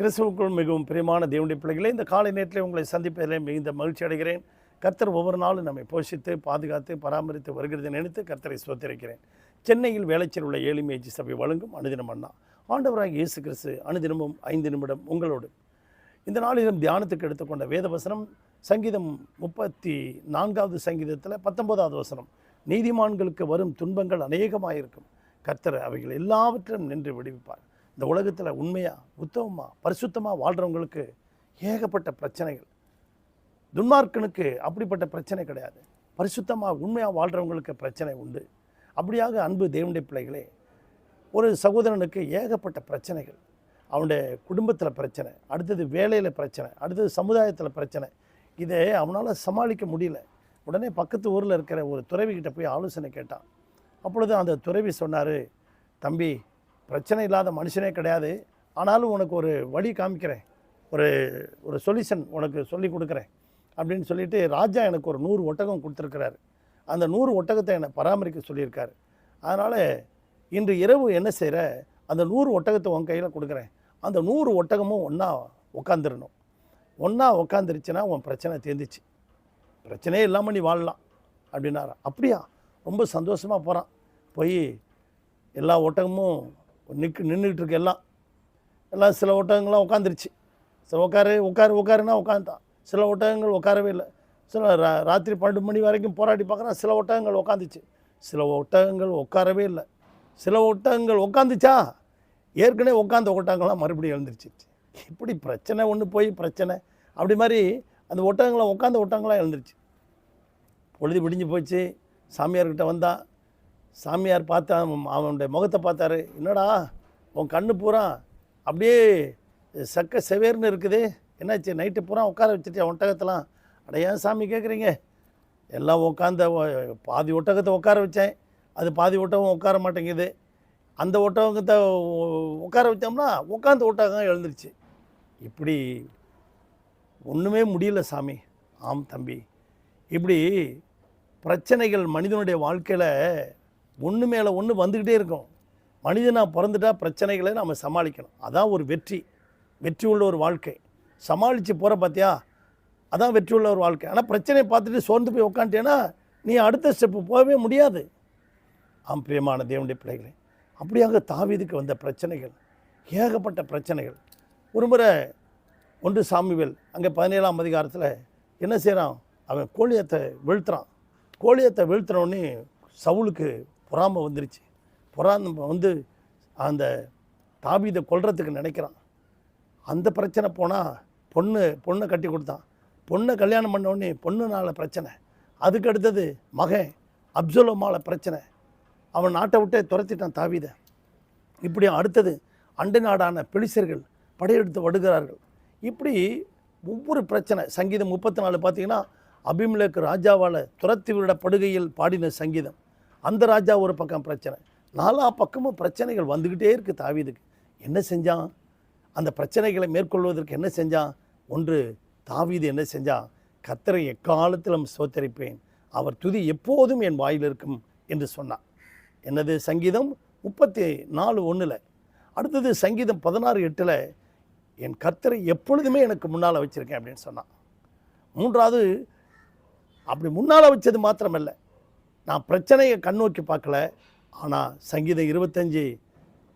கிறிஸ்துவுக்குள் மிகவும் பிரியமான தேவனுடைய பிள்ளைகளே இந்த காலை நேரத்தில் உங்களை சந்திப்பதிலே மிகுந்த மகிழ்ச்சி அடைகிறேன். கர்த்தர் ஒவ்வொரு நாளும் நம்மை போஷித்து பாதுகாத்து பராமரித்து வருகிறது நினைத்து கர்த்தரை சோத்திருக்கிறேன் சென்னையில் வேலைச்சல் உள்ள ஏழிமேஜி சபை வழங்கும் அனுதினம் அண்ணா. ஆண்டவராக இயேசு கிறிஸ்து அனுதினமும் ஐந்து நிமிடம் உங்களோடு. இந்த நாளிலும் தியானத்துக்கு எடுத்துக்கொண்ட வேத வசனம் சங்கீதம் முப்பத்தி நான்காவது சங்கீதத்தில் பத்தொன்பதாவது வசனம். நீதிமான்களுக்கு வரும் துன்பங்கள் அநேகமாயிருக்கும். கர்த்தர் அவைகள் எல்லாவற்றிலும் நின்று விடுவிப்பார். இந்த உலகத்தில் உண்மையாக உத்தமமாக பரிசுத்தமாக வாழ்கிறவங்களுக்கு ஏகப்பட்ட பிரச்சனைகள். துன்மார்க்கனுக்கு அப்படிப்பட்ட பிரச்சனை கிடையாது. பரிசுத்தமாக உண்மையாக வாழ்கிறவங்களுக்கு பிரச்சனை உண்டு. அப்படியாக அன்பு தேவனுடைய பிள்ளைகளே ஒரு சகோதரனுக்கு ஏகப்பட்ட பிரச்சனைகள். அவனுடைய குடும்பத்தில் பிரச்சனை அடுத்தது வேலையில் பிரச்சனை அடுத்தது சமுதாயத்தில் பிரச்சனை. இதை அவனால் சமாளிக்க முடியல. உடனே பக்கத்து ஊரில் இருக்கிற ஒரு துறவிக்கிட்ட போய் ஆலோசனை கேட்டான். அப்பொழுது அந்த துறவி சொன்னார் தம்பி பிரச்சனை இல்லாத மனுஷனே கிடையாது. ஆனாலும் உனக்கு ஒரு வழி காமிக்கிறேன். ஒரு ஒரு சொல்யூஷன் உனக்கு சொல்லி கொடுக்குறேன். அப்படின்னு சொல்லிட்டு ராஜா எனக்கு ஒரு நூறு ஒட்டகம் கொடுத்துருக்கிறாரு. அந்த நூறு ஒட்டகத்தை என்னை பராமரிக்க சொல்லியிருக்காரு. அதனால் இன்று இரவு என்ன செய்கிற அந்த நூறு ஒட்டகத்தை உன் கையில் கொடுக்குறேன். அந்த நூறு ஒட்டகமும் ஒன்றா உட்காந்துடணும் ஒன்றா உட்காந்துருச்சுன்னா உன் பிரச்சனை தீர்ந்துச்சு. பிரச்சனையே இல்லாமல் நீ வாழலாம் அப்படின்னாரா அப்படியா? ரொம்ப சந்தோஷமாக போகிறான் போய் எல்லா ஒட்டகமும் நிற்கு நின்றுக்கிட்டு இருக்கு எல்லாம். எல்லாம் சில ஒட்டகங்கள்லாம் உட்காந்துருச்சு சில உட்காரு உட்காரு உட்காருன்னா உட்காந்துட்டான் சில ஒட்டகங்கள் உட்காரவே இல்லை. சில ரா ராத்திரி பன்னெண்டு மணி வரைக்கும் போராடி பார்க்குறான் சில ஒட்டகங்கள் உட்காந்துச்சு சில ஒட்டகங்கள் உட்காரவே இல்லை. சில ஒட்டகங்கள் உட்காந்துச்சா ஏற்கனவே உட்காந்த ஒட்டகங்கள்லாம் மறுபடியும் எழுந்துருச்சு. இப்படி பிரச்சனை ஒன்று போய் பிரச்சனை. அப்படி மாதிரி அந்த ஒட்டகங்களாம் உட்காந்த ஒட்டகங்களாம் எழுந்துருச்சு. பொழுது விடிஞ்சு போச்சு. சாமியார்கிட்ட வந்தான் சாமியார் பார்த்தா அவனுடைய முகத்தை பார்த்தாரு. என்னடா உன் கண்ணு பூரா அப்படியே சக்க செவேர்னு இருக்குது. என்னாச்சு? நைட்டு பூரா உட்கார வச்சுட்டு ஒட்டகத்தெல்லாம் அட ஏன் சாமி கேட்குறீங்க எல்லாம் உட்காந்த பாதி ஒட்டகத்தை உட்கார வச்சேன். அது பாதி ஒட்டகம் உட்கார மாட்டேங்குது. அந்த ஒட்டகத்தை உட்கார வச்சோம்னா உட்காந்து ஒட்டகம் எழுந்துருச்சு. இப்படி ஒன்றுமே முடியல சாமி. ஆம் தம்பி. இப்படி பிரச்சனைகள் மனிதனுடைய வாழ்க்கையில் ஒன்று மேலே ஒன்று வந்துக்கிட்டே இருக்கும். மனிதனாக பிறந்துட்டா பிரச்சனைகளை நம்ம சமாளிக்கணும். அதான் ஒரு வெற்றி. வெற்றி உள்ள ஒரு வாழ்க்கை. சமாளித்து போகிற பார்த்தியா அதான் வெற்றி உள்ள ஒரு வாழ்க்கை. ஆனால் பிரச்சனையை பார்த்துட்டு சோர்ந்து போய் உட்காந்துட்டேன்னா நீ அடுத்த ஸ்டெப்பு போகவே முடியாது. ஆம் பிரியமான தேவனுடைய பிள்ளைகளே அப்படியாக தாவீதுக்கு வந்த பிரச்சனைகள் ஏகப்பட்ட பிரச்சனைகள். ஒரு முறை ஒன்று சாமிவேல் அங்கே பதினேழாம் அதிகாரத்தில் என்ன செய்கிறான் அவன் கோழியத்தை வீழ்த்துறான். கோழியத்தை வீழ்த்தினோடனே சவுலுக்கு பொறாமை வந்துருச்சு. பொறாம வந்து அந்த தாபீதை கொல்றதுக்கு நினைக்கிறான். அந்த பிரச்சனை போனால் பொண்ணு பொண்ணை கட்டி கொடுத்தான். பொண்ணை கல்யாணம் பண்ண உடனே பொண்ணுனால பிரச்சனை. அதுக்கு அடுத்தது மகன் அப்சலோமால பிரச்சனை. அவன் நாட்டை விட்டே துரத்திட்டான் தாவீதை இப்படி அடுத்தது அண்டை நாடான பெலிசர்கள் படையெடுத்து வருகிறார்கள் இப்படி ஒவ்வொரு பிரச்சனை சங்கீதம் முப்பத்தி நாலு பார்த்தீங்கன்னா அபிமலேக்கு ராஜாவால் துரத்தி விடப்படுகையில் பாடின சங்கீதம். அந்த ராஜா ஒரு பக்கம் பிரச்சனை. நாலா பக்கமும் பிரச்சனைகள் வந்துக்கிட்டே இருக்குது தாவீதுக்கு. என்ன செஞ்சான்? அந்த பிரச்சனைகளை மேற்கொள்வதற்கு என்ன செஞ்சான்? ஒன்று தாவீது என்ன செஞ்சான்? கத்தரை எக்காலத்திலும் சோத்தரிப்பேன் அவர் துதி எப்போதும் என் வாயில் இருக்கும் என்று சொன்னான். என்னது சங்கீதம்? முப்பத்தி நாலு ஒன்றில் அடுத்தது சங்கீதம் பதினாறு எட்டில் என் கர்த்தரை எப்பொழுதுமே எனக்கு முன்னால் வச்சுருக்கேன் அப்படின்னு சொன்னான். மூன்றாவது அப்படி முன்னால் வச்சது மாத்திரமல்ல. நான் பிரச்சனையை கண்ணோக்கி பார்க்கல. ஆனால் சங்கீதம் இருபத்தஞ்சி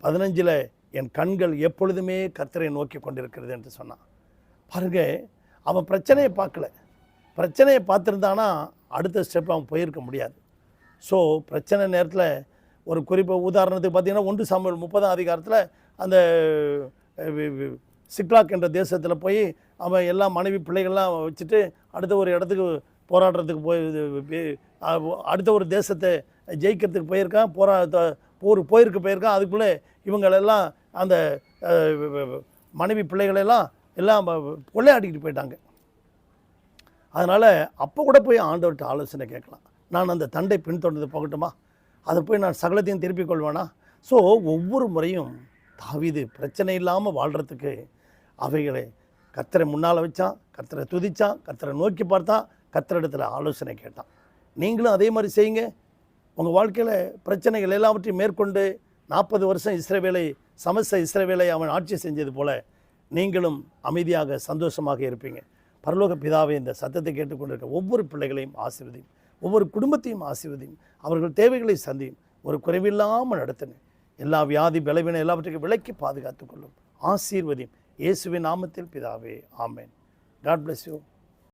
பதினஞ்சில் என் கண்கள் எப்பொழுதுமே கர்த்தரை நோக்கி கொண்டிருக்கிறது என்று சொன்னான். பாருங்க அவன் பிரச்சனையை பார்க்கல. பிரச்சனையை பார்த்துருந்தானா அடுத்த ஸ்டெப் அவன் போயிருக்க முடியாது. ஸோ பிரச்சனை நேரத்தில் ஒரு குறிப்பு உதாரணத்துக்கு பார்த்தீங்கன்னா ஒன்று சாமியல் முப்பதாம் அதிகாரத்தில் அந்த வி- சிக்லாக் என்ற தேசத்தில் போய் அவன் எல்லா மனைவி பிள்ளைகள்லாம் வச்சுட்டு அடுத்த ஒரு இடத்துக்கு போராடுறதுக்கு போய் அடுத்த ஒரு தேசத்தை ஜெயிக்கிறதுக்கு போயிருக்கான் போரா த- போர் போயிருக்கு போயிருக்கான் அதுக்குள்ளே இவங்களெல்லாம் அந்த மனைவி பிள்ளைகளெல்லாம் எல்லாம் கொள்ளையாடிக்கிட்டு போயிட்டாங்க. அதனால் அப்போ கூட போய் ஆண்டவர்கிட்ட ஆலோசனை கேட்கலாம். நான் அந்த தண்டை பின்தொடர்ந்து போகட்டுமா? அதை போய் நான் சகலத்தையும் திருப்பிக் கொள்வேனா? ஸோ ஒவ்வொரு முறையும் தாவிது பிரச்சனை இல்லாமல் வாழ்கிறதுக்கு அவைகளை கத்தரை முன்னால் வச்சான் கத்தரை துதிச்சான் கத்தரை நோக்கி பார்த்தான் கத்தரிடத்தில் ஆலோசனை கேட்டான். நீங்களும் அதே மாதிரி செய்யுங்க. உங்கள் வாழ்க்கையில் பிரச்சனைகள் எல்லாவற்றையும் மேற்கொண்டு நாற்பது வருஷம் இஸ்ரேவேலை சமஸ்த இஸ்ரேவேலை அவன் ஆட்சி செஞ்சது போல நீங்களும் அமைதியாக சந்தோஷமாக இருப்பீங்க. பரலோக பிதாவே இந்த சத்தத்தை கேட்டுக்கொண்டிருக்க ஒவ்வொரு பிள்ளைகளையும் ஆசிர்வதியும். ஒவ்வொரு குடும்பத்தையும் ஆசிர்வதியும். அவர்கள் தேவைகளை சந்தியும். ஒரு குறைவில்லாமல் நடத்தின எல்லா வியாதி பலவீனம் எல்லாவற்றையும் விலக்கி பாதுகாத்துக் கொள்ளும். ஆசீர்வதியும். இயேசுவின் நாமத்தில் பிதாவே ஆமேன். God bless you